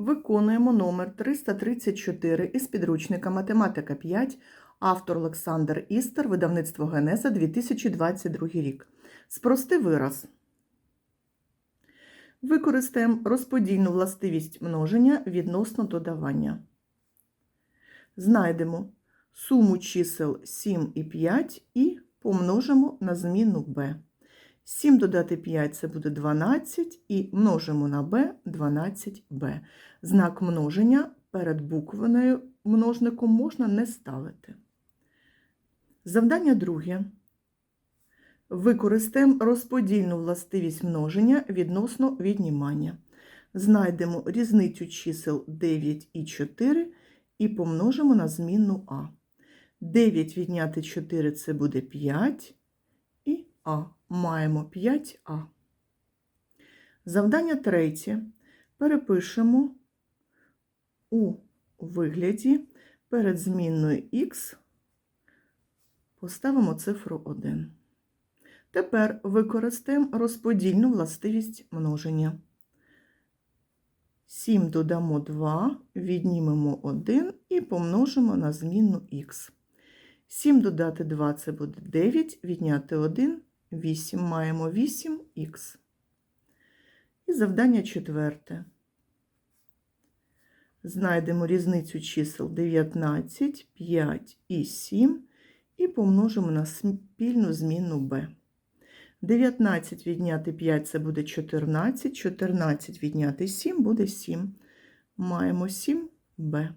Виконуємо номер 334 із підручника Математика 5, автор Олександр Істер, видавництво Генеза 2022 рік. Спрости вираз. Використаємо розподільну властивість множення відносно додавання. Знайдемо суму чисел 7 і 5 і помножимо на змінну b. 7 додати 5 це буде 12 і множимо на b 12b. Знак множення перед буквеною множником можна не ставити. Завдання друге. Використаємо розподільну властивість множення відносно віднімання. Знайдемо різницю чисел 9 і 4 і помножимо на змінну а. 9 відняти 4 це буде 5 і а. Маємо 5а. Завдання третє. Перепишемо у вигляді перед змінною х поставимо цифру 1. Тепер використаємо розподільну властивість множення. 7 додамо 2, віднімемо 1 і помножимо на змінну х. 7 додати 2 це буде 9, відняти 1 8. Маємо 8х. І завдання четверте. Знайдемо різницю чисел 19, 5 і 7 і помножимо на спільну змінну b. 19 відняти 5 це буде 14, 14 відняти 7 буде 7. Маємо 7b.